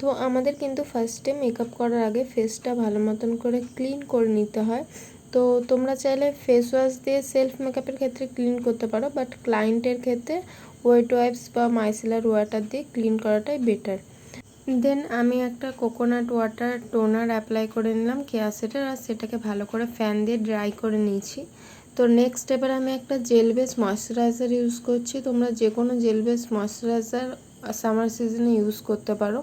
তো আমাদের কিন্তু ফার্স্টে মেকআপ করার আগে ফেসটা ভালো মতন করে ক্লিন করে নিতে হয়। তো তোমরা চাইলে ফেস ওয়াশ দিয়ে সেলফ মেকআপের ক্ষেত্রে ক্লিন করতে পারো বাট ক্লায়েন্টের ক্ষেত্রে ওয়েট ওয়াইপস বা মাইসেলার ওয়াটার দিয়ে ক্লিন করাটাই বেটার দেন আমি একটা কোকোনাট ওয়াটার টোনার অ্যাপ্লাই করে নিলাম কেয়াসেটের আর সেটাকে ভালো করে ফ্যান দিয়ে ড্রাই করে নিয়েছি। তো নেক্সট এবার আমি একটা জেল বেস ময়শ্চারাইজার ইউজ করছি। তোমরা যে কোনো জেল বেস ময়শ্চারাইজার সামার সিজনে ইউজ করতে পারো।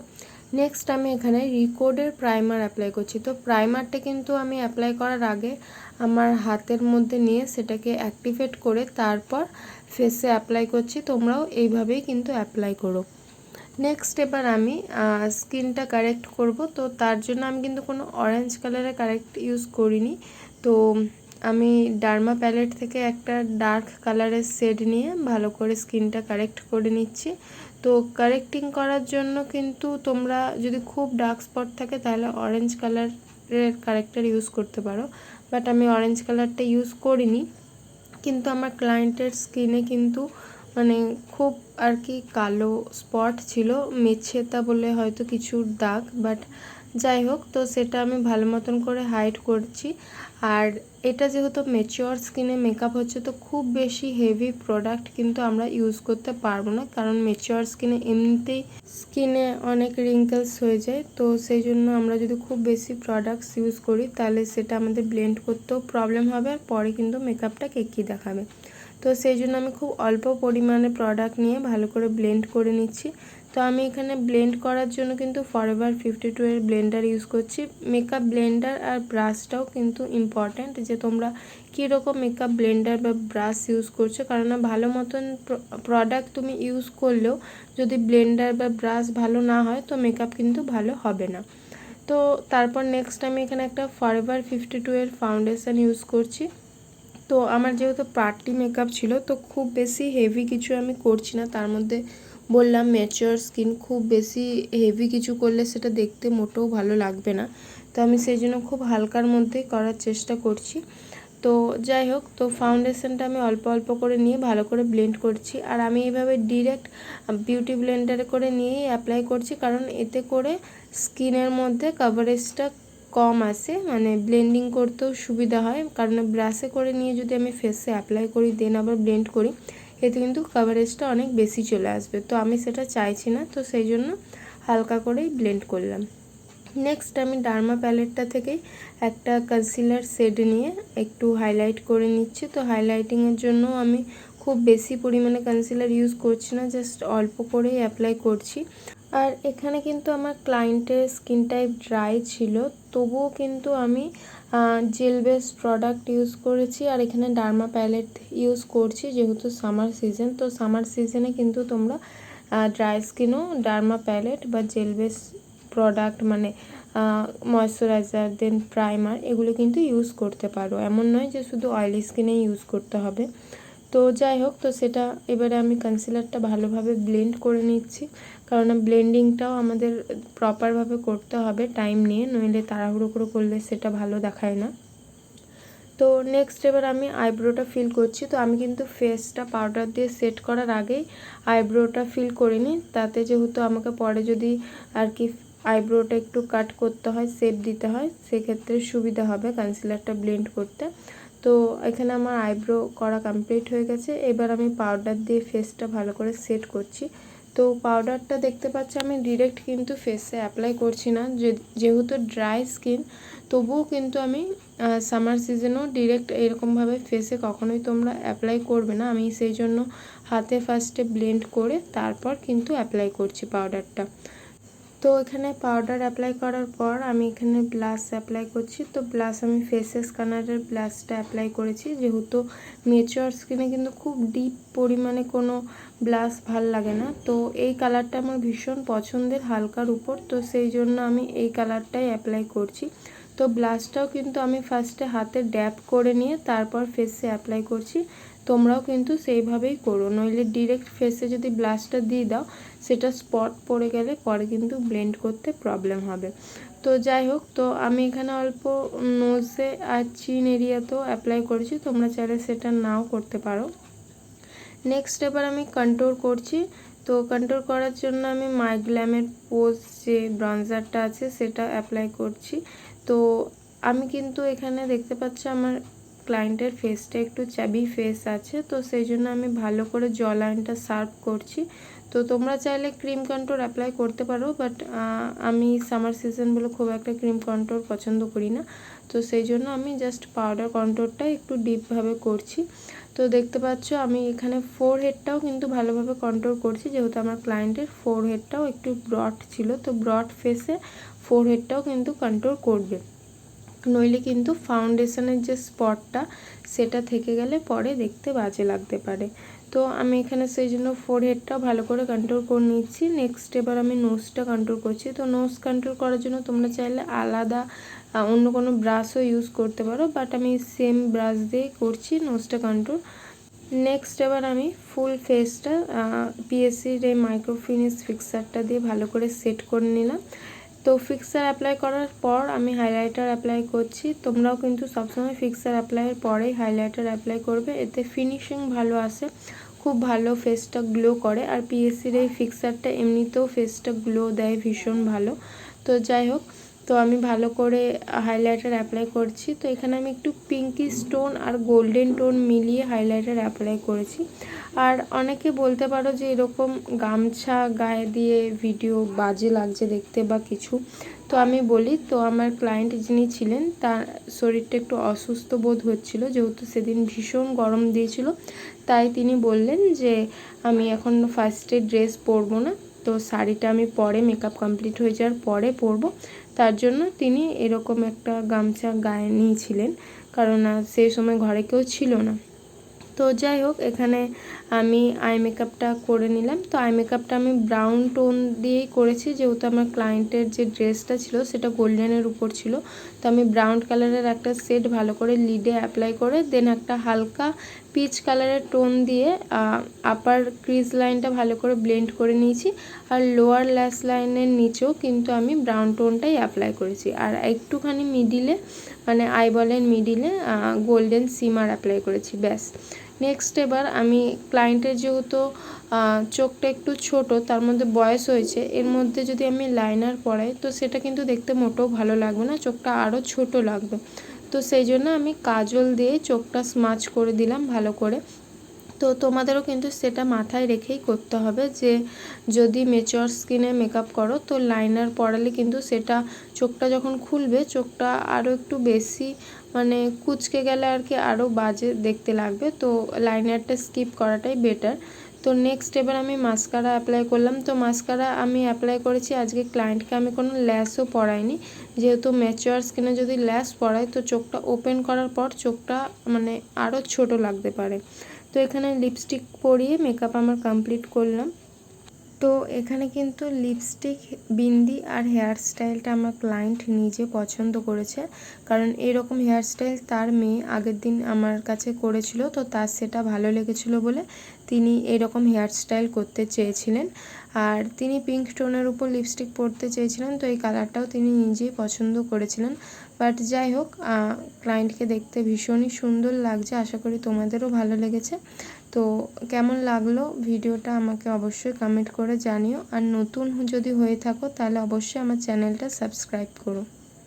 নেক্সট আমি এখানে রিকোডের প্রাইমার অ্যাপ্লাই করছি। তো প্রাইমারটা কিন্তু আমি অ্যাপ্লাই করার আগে আমার হাতের মধ্যে নিয়ে সেটাকে অ্যাক্টিভেট করে তারপর ফেসে অ্যাপ্লাই করছি। তোমরাও এইভাবেই কিন্তু অ্যাপ্লাই করো। নেক্সট এবার আমি স্কিনটা কারেক্ট করব। তো তার জন্য আমি কিন্তু কোনো অরেঞ্জ কালারের কারেক্ট ইউজ করিনি। তো আমি ডার্মা প্যালেট থেকে একটা ডার্ক কালারের শেড নিয়ে ভালো করে স্কিনটা কারেক্ট করে নিচ্ছি। তো কারেক্টিং করার জন্য কিন্তু তোমরা যদি খুব ডার্ক স্পট থাকে তাহলে অরেঞ্জ কালারের কারেক্টার ইউজ করতে পারো। বাট আমি অরেঞ্জ কালারটা ইউজ করিনি। কিন্তু আমার ক্লায়েন্টের স্কিনে কিন্তু মানে খুব আর কি কালো স্পট ছিল। মেছেতা বলে হয়তো কিছু দাগ বাট যাই হোক, তো সেটা আমি ভালো মতন করে হাইড করছি। আর এটা যেহেতু মেচিওর স্কিনে মেকআপ হচ্ছে, তো খুব বেশি হেভি প্রোডাক্ট কিন্তু আমরা ইউজ করতে পারব না। কারণ মেচিওর স্কিনে এমনিতেই স্কিনে অনেক রিঙ্কেলস হয়ে যায়, তো সেই জন্য আমরা যদি খুব বেশি প্রোডাক্টস ইউজ করি, তাহলে সেটা আমাদের ব্লেন্ড করতেও প্রবলেম হবে। আর পরে কিন্তু মেকআপটা কেকি দেখাবে? তো সেই জন্য আমি খুব অল্প পরিমাণে প্রোডাক্ট নিয়ে ভালো করে ব্লেন্ড করে নিচ্ছি। তো আমি এখানে ব্লেন্ড করার জন্য কিন্তু ফরএভার ফিফটি টু এর ব্লেন্ডার ইউজ করছি। মেকআপ ব্লেন্ডার আর ব্রাশটাও কিন্তু ইম্পর্ট্যান্ট যে তোমরা কীরকম মেকআপ ব্লেন্ডার বা ব্রাশ ইউজ করছ। কারণ ভালো মতন প্রোডাক্ট তুমি ইউজ করলেও যদি ব্লেন্ডার বা ব্রাশ ভালো না হয় তো মেকআপ কিন্তু ভালো হবে না। তো তারপর নেক্সট আমি এখানে একটা ফরএভার ফিফটি টু এর ফাউন্ডেশন ইউজ করছি। তো আমার যেহেতু পার্টি মেকআপ ছিল, তো খুব বেশি হেভি কিছু আমি করছি না। তার মধ্যে বললাম ম্যাচিওর স্কিন খুব বেশি হেভি কিছু করলে সেটা দেখতে মোটেও ভালো লাগবে না। তো আমি সেই জন্য খুব হালকার মধ্যেই করার চেষ্টা করছি। তো যাই হোক, তো ফাউন্ডেশনটা আমি অল্প অল্প করে নিয়ে ভালো করে ব্লেন্ড করছি। আর আমি এইভাবে ডিরেক্ট বিউটি ব্লেন্ডারে করে নিয়েই অ্যাপ্লাই করছি, কারণ এতে করে স্কিনের মধ্যে কাভারেজটা কম আসে মানে ব্লেন্ডিং করতেও সুবিধা হয়। কারণ ব্রাশে করে নিয়ে যদি আমি ফেসে অ্যাপ্লাই করি দেন আবার ব্লেন্ড করি, এতে কিন্তু কাভারেজটা অনেক বেশি চলে আসবে। তো আমি সেটা চাইছি না, তো সেই জন্য হালকা করেই ব্লেন্ড করলাম। নেক্সট আমি ডার্মা প্যালেটটা থেকেই একটা কনসিলার শেড নিয়ে একটু হাইলাইট করে নিচ্ছি। তো হাইলাইটিংয়ের জন্য আমি খুব বেশি পরিমাণে কনসিলার ইউজ করছি না জাস্ট অল্প করেই অ্যাপ্লাই করছি। আর এখানে কিন্তু আমার ক্লায়েন্টের স্কিন টাইপ ড্রাই ছিল, তবুও কিন্তু আমি জেল বেস প্রোডাক্ট ইউজ করেছি আর এখানে ডার্মা প্যালেট ইউজ করছি যেহেতু সামার সিজন তো সামার সিজনে কিন্তু তোমরা ড্রাই স্কিনও ডার্মা প্যালেট বা জেল বেস প্রোডাক্ট মানে ময়শ্চারাইজার দেন প্রাইমার এগুলো কিন্তু ইউজ করতে পারো। এমন নয় যে শুধু অয়েলি স্কিনে ইউজ করতে হবে। তো যাই হোক, তো সেটা এবারে আমি কনসিলারটা ভালোভাবে ব্লেন্ড করে নিচ্ছি। কারণ ব্লেন্ডিংটাও আমাদের প্রপারভাবে করতে হবে টাইম নিয়ে, নইলে তাড়াহুড়ো করে করলে সেটা ভালো দেখায় না। তো নেক্সট এবার আমি আইব্রোটা ফিল করছি। তো আমি কিন্তু ফেসটা পাউডার দিয়ে সেট করার আগেই আইব্রোটা ফিল করিনি। তাতে যেহেতু আমাকে পরে যদি আর কি আইব্রোটা একটু কাট করতে হয় শেপ দিতে হয়, সেক্ষেত্রে সুবিধা হবে কনসিলারটা ব্লেন্ড করতে। তো এখানে আমার আইব্রো করা কমপ্লিট হয়ে গেছে। এবার আমি পাউডার দিয়ে ফেসটা ভালো করে সেট করছি। তো পাউডারটা দেখতে পাচ্ছি, আমি ডিরেক্ট কিন্তু ফেসে অ্যাপ্লাই করছি না। যেহেতু ড্রাই স্কিন তবুও কিন্তু আমি সামার সিজনেও ডিরেক্ট এরকমভাবে ফেসে কখনোই তোমরা অ্যাপ্লাই করবে না। আমি সেই জন্য হাতে ফার্স্টে ব্লেন্ড করে তারপর কিন্তু অ্যাপ্লাই করছি পাউডারটা তো এখানে পাউডার অ্যাপ্লাই করার পর আমি এখানে ব্লাশ অ্যাপ্লাই করছি। তো ব্লাশ আমি ফেসে স্কানারের ব্লাশটা অ্যাপ্লাই করেছি। যেহেতু মেচুয়ার স্কিনে কিন্তু খুব ডিপ পরিমাণে কোনো ব্লাশ ভালো লাগে না। তো এই কালারটা আমার ভীষণ পছন্দের হালকার উপর। তো সেই জন্য আমি এই কালারটাই অ্যাপ্লাই করছি। তো ব্লাশটাও কিন্তু আমি ফার্স্টে হাতে ড্যাপ করে নিয়ে তারপর ফেসে অ্যাপ্লাই করছি। তোমরাও কিন্তু সেইভাবেই করো। নইলে ডিরেক্ট ফেসে যদি ব্লাশটা দিয়ে দাও, সেটা স্পট পড়ে গেলে পরে কিন্তু ব্লেন্ড করতে প্রবলেম হবে। তো যাই হোক, তো আমি এখানে অল্প নোজে আর চিন এরিয়াতেও অ্যাপ্লাই করেছি, তোমরা চাইলে সেটা নাও করতে পারো। নেক্সট এবার আমি কন্ট্রোল করছি। তো কন্ট্রোল করার জন্য আমি মাইগ্ল্যামের পোজ যে ব্রঞ্জারটা আছে, সেটা অ্যাপ্লাই করছি। তো আমি কিন্তু এখানে দেখতে পাচ্ছি আমার ক্লায়েন্টের ফেসটা একটু চাবি ফেস আছে, তো সেই জন্য আমি ভালো করে জল লাইনটা সার্ভ করছি। তো তোমরা চাইলে ক্রিম কন্ট্রোল অ্যাপ্লাই করতে পারো বাট আমি সামার সিজন বলে খুব একটা ক্রিম কন্ট্রোল পছন্দ করি না। তো সেই জন্য আমি জাস্ট পাউডার কন্ট্রোলটা একটু ডিপভাবে করছি। তো দেখতে পাচ্ছ আমি এখানে ফোর হেডটাও কিন্তু ভালোভাবে কন্ট্রোল করছি, যেহেতু আমার ক্লায়েন্টের ফোর হেডটাও একটু ব্রড ছিল, তো ব্রড ফেসে ফোর হেডটাও কিন্তু কন্ট্রোল করবে। নইলে কিন্তু ফাউন্ডেশনের যে স্পটটা সেটা থেকে গেলে পরে দেখতে বাজে লাগতে পারে। তো আমি এখানে সেই জন্য ফোর হেডটাও ভালো করে কন্ট্রোল করে নিচ্ছি। নেক্সট এবার আমি নোজটা কন্ট্রোল করছি। তো নোজ কন্ট্রোল করার জন্য তোমরা চাইলে আলাদা অন্য কোনো ব্রাশও ইউজ করতে পারো বাট আমি সেম ব্রাশ দিয়ে করছি নোজটা কন্ট্রোল নেক্সট এবার আমি ফুল ফেসটা পিএসসির এই মাইক্রোফিনিস ফিক্সারটা দিয়ে ভালো করে সেট করে নিলাম। তো ফিক্সার অ্যাপ্লাই করার পর আমি হাইলাইটার অ্যাপ্লাই করছি। তোমরাও কিন্তু সবসময় ফিক্সার অ্যাপ্লাইয়ের পরেই হাইলাইটার অ্যাপ্লাই করবে। এতে ফিনিশিং ভালো আসে, খুব ভালো ফেসটা গ্লো করে। আর পিএসসির এই ফিক্সারটা এমনিতেও ফেসটা গ্লো দেয় ভীষণ ভালো। তো যাই হোক তো আমি ভালো করে হাইলাইটার অ্যাপ্লাই করছি। তো এখানে আমি একটু পিঙ্কি স্টোন আর গোল্ডেন টোন মিলিয়ে হাইলাইটার অ্যাপ্লাই করেছি। আর অনেকে বলতে পারো যে এরকম গামছা গায়ে দিয়ে ভিডিও বাজে লাগছে দেখতে বা কিছু। তো আমি বলি, তো আমার ক্লায়েন্ট যিনি ছিলেন, তার শরীরটা একটু অসুস্থ বোধ হচ্ছিল, যেহেতু সেদিন ভীষণ গরম দিয়েছিল। তাই তিনি বললেন যে, আমি এখন ফার্স্টে ড্রেস পরবো না। তো শাড়িটা আমি পরে মেকআপ কমপ্লিট হয়ে যাওয়ার পরে পরবো। তার জন্য তিনি এরকম একটা গামছা গায়ে নিয়েছিলেন। কারণ সেই সময় ঘরে কেউ ছিল না। তো যাই হোক, এখানে আমি আই মেকআপটা করে নিলাম। তো আই মেকআপটা আমি ব্রাউন টোন দিয়েই করেছি, যেহেতু আমার ক্লায়েন্টের যে ড্রেসটা ছিল সেটা গোল্ডেনের উপর ছিল। তো আমি ব্রাউন কালারের একটা সেট ভালো করে লিডে অ্যাপ্লাই করে দেন একটা হালকা পিচ কালারের টোন দিয়ে আপার ক্রিজ লাইনটা ভালো করে ব্লেন্ড করে নিয়েছি। আর লোয়ার ল্যাস লাইনের নিচেও কিন্তু আমি ব্রাউন টোনটাই অ্যাপ্লাই করেছি। আর একটুখানি মিডিলে মানে আইবলের মিডিলে গোল্ডেন সিমার অ্যাপ্লাই করেছি, ব্যাস। নেক্সট এবার আমি ক্লায়েন্টের যেহেতু চোখটা একটু ছোট, তার মধ্যে বয়স হয়েছে, এর মধ্যে যদি আমি লাইনার পরাই, তো সেটা কিন্তু দেখতে মোটেও ভালো লাগবে না, চোখটা আরও ছোট লাগবে। তো সেই জন্য আমি কাজল দিয়ে চোখটা স্মাচ করে দিলাম ভালো করে। তো তোমাদেরও কিন্তু সেটা মাথায় রেখেই করতে হবে যে যদি মেচর স্কিনে মেকআপ করো, তো লাইনার পরালে কিন্তু সেটা চোখটা যখন খুলবে, চোখটা আরও একটু বেশি মানে কুচকে গেলে আর কি আরও বাজে দেখতে লাগবে। তো লাইনারটা স্কিপ করাটাই বেটার তো নেক্সট এবার আমি মাস্কারা অ্যাপ্লাই করলাম। তো মাস্কারা আমি অ্যাপ্লাই করেছি, আজকে ক্লায়েন্টকে আমি কোনো ল্যাসও পরাইনি। যেহেতু ম্যাচুয়ার স্কিনে যদি ল্যাস পরাই তো চোখটা ওপেন করার পর চোখটা মানে আরও ছোট লাগতে পারে। তো এখানে লিপস্টিক পরিয়ে মেকআপ আমার কমপ্লিট করলাম। তো এখানে কিন্তু লিপস্টিক বিন্দি আর হেয়ার স্টাইলটা আমার ক্লায়েন্ট নিজে পছন্দ করেছে। কারণ এরকম হেয়ার স্টাইল তার মেয়ে আগের দিন আমার কাছে করেছিল, তো তার সেটা ভালো লেগেছিল বলে তিনি এরকম হেয়ার স্টাইল করতে চেয়েছিলেন। আর তিনি পিঙ্ক টোনের উপর লিপস্টিক পরতে চেয়েছিলেন, তো এই কালারটাও তিনি নিজেই পছন্দ করেছিলেন। বাট যাই হোক ক্লায়েন্টকে দেখতে ভীষণই সুন্দর লাগছে, আশা করি তোমাদেরও ভালো লেগেছে। তো কেমন লাগল ভিডিওটা আমাকে অবশ্যই কমেন্ট করে জানিও। আর নতুন যদি হয়ে থাকো তাহলে অবশ্যই আমার চ্যানেলটা সাবস্ক্রাইব করো।